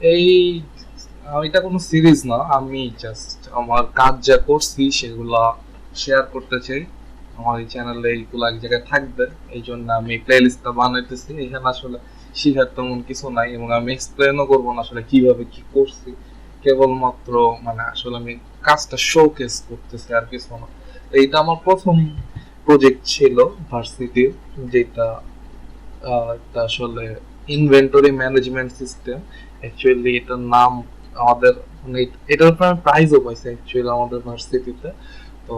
এই এটা কোনো সিরিজ না, আমি জাস্ট আমার কাজ যা করছি সেগুলা শেয়ার করতে চাই। আমার এই চ্যানেলে এইগুলো এক জায়গায় থাকবে, এই জন্য আমি বানাইতেছি। এখানে আসলে শিখার তেমন কিছু নাই এবং আমি এক্সপ্লেনও করব না আসলে কীভাবে কি করছি। কেবলমাত্র মানে আসলে আমি কাজটা শোকেস করতেছি আর কিছু না। এইটা আমার প্রথম প্রজেক্ট ছিল ভার্সিটির যেটা আসলে ইনভেন্টরি ম্যানেজমেন্ট সিস্টেম অ্যাকচুয়ালি এটার নাম আমাদের মানে এটার উপর প্রাইজও পাইছি অ্যাকচুয়ালি আমাদের ভার্সিটিতে তো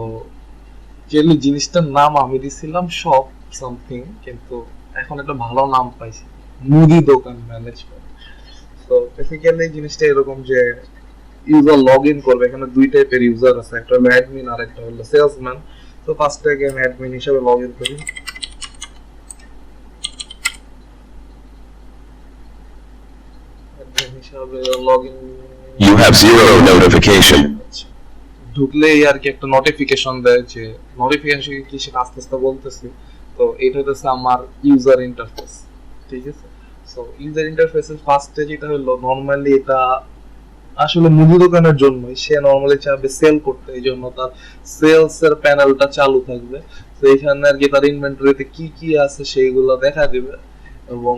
অ্যাকচুয়ালি জিনিসটার নাম আমি দিছিলাম শপ সামথিং কিন্তু এখন একটা ভালো নাম পাইছি, মুদি দোকান ম্যানেজমেন্ট তো বেসিক্যালি জিনিসটা এরকম যে ইউজার লগ ইন করবে, এখানে দুই টাইপের ইউজার আছে, একটা হলো অ্যাডমিন আর একটা হলো সেলসম্যান তো ফার্স্টে আমি অ্যাডমিন হিসেবে লগ ইন করি। হিসাবে have zero notification. আচ্ছা। ঢুকলেই আর কি একটা নোটিফিকেশন দেয় যে নোটিফিকেশন কি সেটা আস্তে আস্তে বলতেছি তো এটা হচ্ছে আমার ইউজার ইন্টারফেস ঠিক আছে সো ইউজার ইন্টারফেসের ফার্স্টে যেটা হলো নর্মালি এটা আসলে মুদি দোকানের জন্যই, সে নর্মালি চাবে সেল করতে, এই জন্য তার সেলস এর প্যানেলটা চালু থাকবে তো এখানে আর কি তার ইনভেন্টরিতে কি কি আছে সেইগুলো দেখা দিবে এবং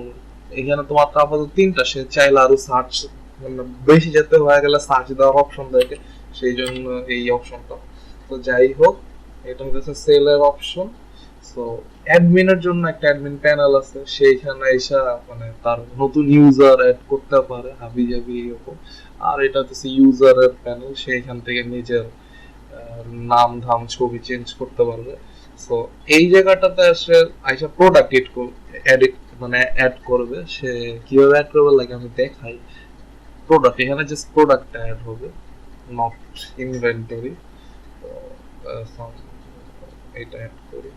এখানে তো মাত্র আপাতত তিনটা, সে চাইলে আরও সার্চ মানে বেশি যেতে হয়ে গেলে সার্চ দেওয়ার অপশন থাকে, সেই জন্য এই অপশনটা তো যাই হোক, এটা হচ্ছে সেলের অপশন সো অ্যাডমিনের জন্য একটা অ্যাডমিন প্যানেল আছে, সেইখানে এসে মানে তার নতুন ইউজার অ্যাড করতে পারে, হাবি জাবি এরকম। আর এটা হচ্ছে ইউজারের প্যানেল সেইখান থেকে নিজের নাম, ধাম, ছবি চেঞ্জ করতে পারবে। সো এই জায়গাটাতে আসলে আইসা প্রোডাক্ট এডিট মানে অ্যাড করবে, সে কীভাবে অ্যাড করবে লাগে আমি দেখাই। প্রোডাক্ট এখানে জাস্ট প্রোডাক্টটা অ্যাড হবে নট ইনভেন্টরি এটা অ্যাড করি।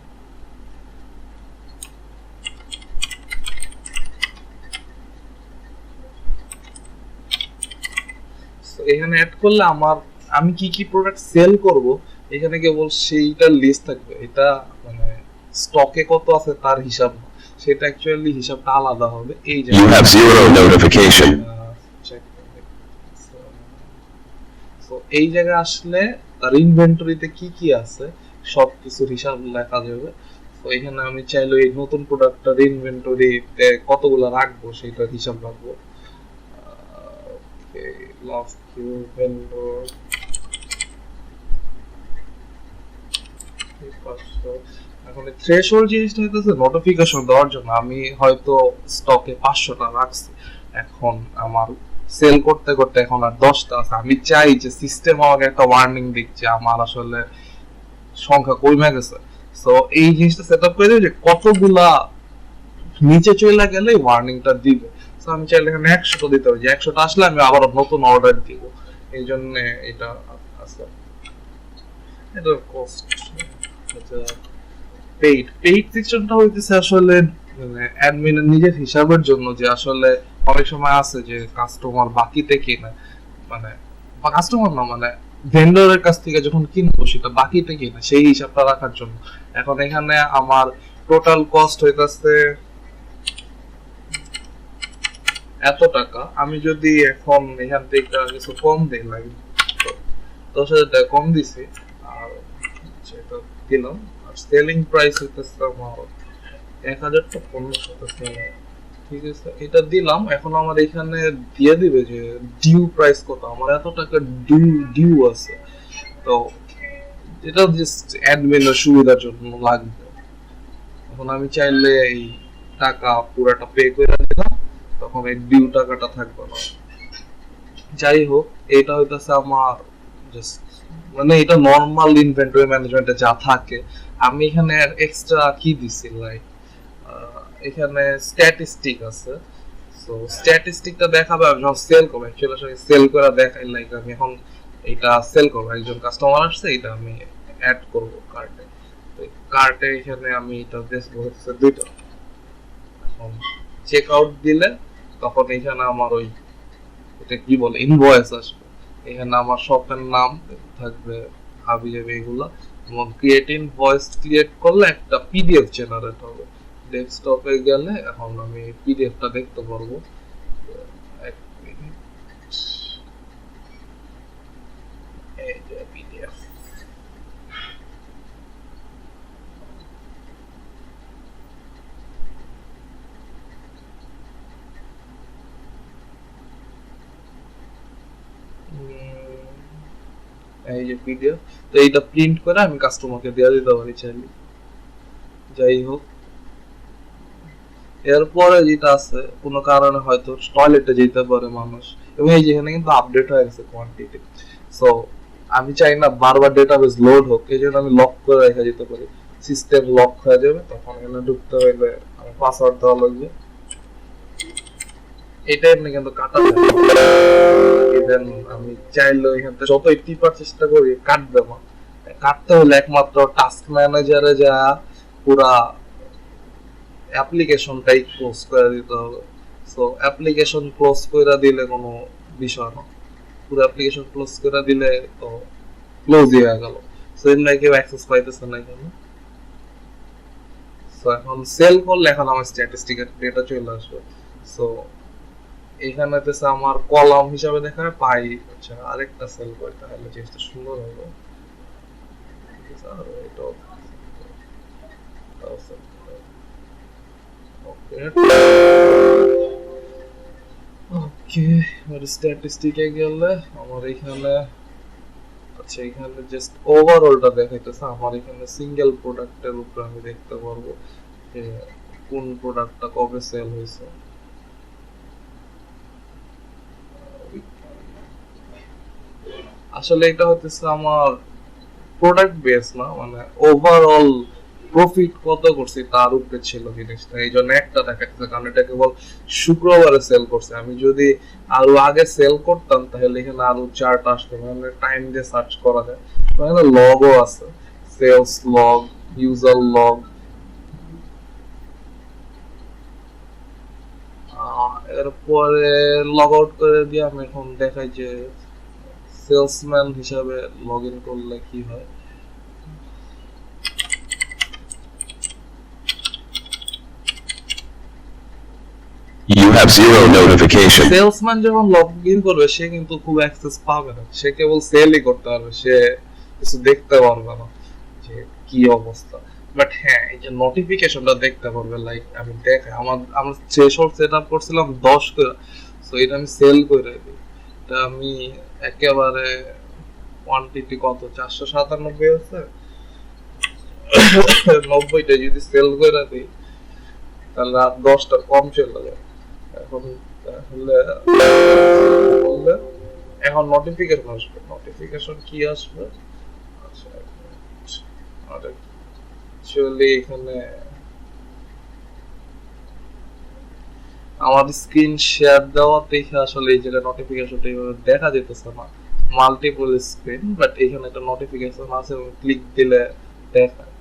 এখানে অ্যাড করলে আমার, আমি কি কি প্রোডাক্ট সেল করব, এখানে কেবল সেইটার লিস্ট থাকবে। এটা মানে স্টকে কত আছে তার হিসাব না। সেটা অ্যাকচুয়ালি হিসাবটা আলাদা হবে। এই যে You have zero notification. তো এই জায়গায় আসলে তার ইনভেন্টরিতে কি কি আছে সব কিছুর হিসাব লেখা যাবে। তো এখানে আমি চাইলে এই নতুন প্রোডাক্টটার ইনভেন্টরিতে কতগুলো রাখব সেটার হিসাব রাখব। লাভ কিউ ভেন্ডর এখন থ্রেশহোল্ড জিনিসটা হইতেছে নোটিফিকেশন দেওয়ার জন্য। আমি হয়তো স্টকে পাঁচশোটা রাখছি। এখন আমার সেল করতে করতে এখন আর দশটা আছে। আমি চাই যে সিস্টেম আমাকে একটা ওয়ার্নিং দিচ্ছে আমার আসলে সংখ্যা কমে গেছে। তো এই জিনিসটা সেট আপ করে দেবে যে কতগুলা নিচে চলে গেলে ওয়ার্নিংটা দিবে। তো আমি চাইলে এখানে একশোটা দিতে পারি। যে একশোটা আসলে আমি আবার নতুন অর্ডার দিব। এই জন্য এটা আছে। এটার কস্ট আচ্ছা। পেইড পেইড সিস্টেমটা হইতেছে আসলে মানে অ্যাডমিনের নিজের হিসাবের জন্য যে আসলে অনেক সময় আছে যে কাস্টমার বাকিতে কিনে মানে বা কাস্টমার না মানে ভেন্ডরের কাছ থেকে যখন কিনবো সেটা বাকিতে কিনে, সেই হিসাবটা রাখার জন্য। এখন এখানে আমার টোটাল কস্ট হইতেছে এত টাকা। আমি যদি এখন এখান থেকে কিছু কম দিই লাগে দশ হাজার টাকা কম দিছি, আর সেটা দিলাম। সেলিং প্রাইস হইতেছে আমার এক হাজার তো পনেরোশো ঠিক আছে, এটা দিলাম, এখন আমার এখানে দিয়ে দিবে যে ডিউ প্রাইস কত, আমার এত টাকা ডিউ ডিউ আছে। তো এটা জাস্ট অ্যাডমিনের সুবিধার জন্য লাগবে। এখন আমি চাইলে এই টাকা পুরাটা পে করে দিলাম, তখন এই ডিউ টাকাটা থাকবে না। যাই হোক, এটা হইতাছে আমার জাস্ট মানে এটা নর্মাল ইনভেন্টরি ম্যানেজমেন্টে যা থাকে, আমি এখানে এক্সট্রা কি দিছি লাইক এখানে স্ট্যাটিস্টিক আছে। সো স্ট্যাটিস্টিকটা দেখাবে, আমি যখন সেল করব অ্যাকচুয়ালি আসলে সেল করে দেখাই লাইক আমি এখন এটা সেল করব, একজন কাস্টমার আসছে, এটা আমি অ্যাড করব কার্টে তো কার্টে এখানে আমি এটা দেখব হচ্ছে দুইটা। এখন চেক আউট দিলে, তখন এখানে আমার ওই, এটা কি বলে ইনভয়েস আসবে। এখানে আমার শপের নাম, থাকবে হাবি যাবে এগুলো। এবং ক্রিয়েটিন ভয়েস ক্রিয়েট করলে একটা পিডিএফ জেনারেট হবে। ডেস্কটপে গেলে এখন আমি পিডিএফটা দেখতে পারব এক মিনিট এই যে পিডিএফ এই যে পিডিএফ তো এইটা প্রিন্ট করে আমি কাস্টমারকে দেওয়া দিতে পারি চাইলে। যাই হোক। এরপরে যেটা আছে, কোনো কারণে হয়তো টয়লেটে যেতে পারে মানুষ। এবং এই যেখানে কিন্তু আপডেট হয়ে গেছে কোয়ান্টিটি সো আমি চাই না বারবার ডেটাবেস লোড হোক, এই জন্য আমি লক করে রেখে যেতে পারি। সিস্টেম লক হয়ে যাবে, তখন এখানে ঢুকতে হইলে আমার পাসওয়ার্ড দেওয়া লাগবে। এটা এমনি কিন্তু কাটা আমি চাইলে এখান থেকে যতই টিপার চেষ্টা করি, কাটবে না। কাটতে হলে একমাত্র টাস্ক ম্যানেজারে যা পুরা অ্যাপ্লিকেশনটাই ক্লোজ করে দিতে হবে। সো অ্যাপ্লিকেশন ক্লোজ করে দিলে কোনো বিষয় না। পুরো অ্যাপ্লিকেশন ক্লোজ করে দিলে তো ক্লোজই হয়ে গেল। সো এমনি কেউ অ্যাক্সেস পাইতেছে না এখানে। সো এখন সেল করলে এখন আমার স্ট্যাটিস্টিকের ডেটা চলে আসবে। সো এখানে তেছে আমার কলাম হিসাবে দেখায় পাই হচ্ছে আরেকটা সেল করে, তাহলে জিনিসটা সুন্দর হবে ওকে আর স্ট্যাটিস্টিকে গেলে আমার এখানে আচ্ছা এখানে জাস্ট ওভারঅলটা দেখাইতেছে। আমার এখানে সিঙ্গেল প্রোডাক্টের উপরে আমি দেখতে পারব যে কোন প্রোডাক্টটা কবে সেল হয়েছে আসলে এটা হতেছে আমার প্রোডাক্ট বেস না মানে ওভারঅল প্রফিট কত করছি তার উপরে ছিল জিনিসটা। এই জন্য একটা দেখাচ্ছে কারণ এটা কেবল শুক্রবারে সেল করছে। আমি যদি আরও আগে সেল করতাম, তাহলে এখানে আরও চার্ট আসতো মানে টাইম দিয়ে সার্চ করা যায়। এখানে লগও আছে সেলস লগ ইউজার লগ এরপরে লগ আউট করে দিয়ে আমি এখন দেখাই যে সেলসম্যান হিসাবে লগ ইন করলে কি হয়? You have zero notification. Salesman যখন লগ ইন করবে সে কিন্তু খুব অ্যাক্সেস পাবে না। সে কেবল সেলই করতে পারবে সে কিছু দেখতে পারবে না যে কি অবস্থা। বাট হ্যাঁ এই যে নোটিফিকেশনটা দেখতে পারবে লাইক আমি দেখে আমার আমরা থ্রেশহোল্ড সেট আপ করছিলাম দশ করে সো এটা আমি সেল করে দিই। এটা আমি একেবারে কোয়ান্টিটি কত? চারশো সাতানব্বই আছে? নব্বইটা যদি সেল করে দিই, তাহলে আর দশটা কম চলে যায়। এখন তাহলে এখন নোটিফিকেশন আসবে। নোটিফিকেশন কি আসবে? আচ্ছা অ্যাকচুয়ালি এখানে আমার স্ক্রিন শেয়ার দেওয়া দেখে আসলে এই যেটা নোটিফিকেশনটা এইভাবে দেখা যেতেছে না। মাল্টিপল স্ক্রিন বাট এখানে একটা নোটিফিকেশন আছে এবং ক্লিক দিলে দেখায়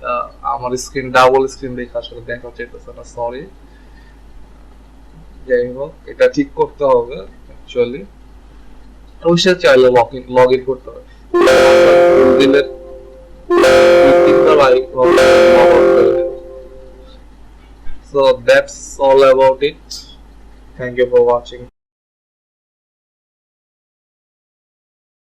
তা আমার স্ক্রিন ডাবল স্ক্রিন দেখে আসলে দেখা যেতেছে না সরি যাই হোক, এটা ঠিক করতে হবে অ্যাকচুয়ালি অবশ্যই চাইলে লগ ইন করতে হবে। দিলে তিনবার So that's all about it. Thank you for watching.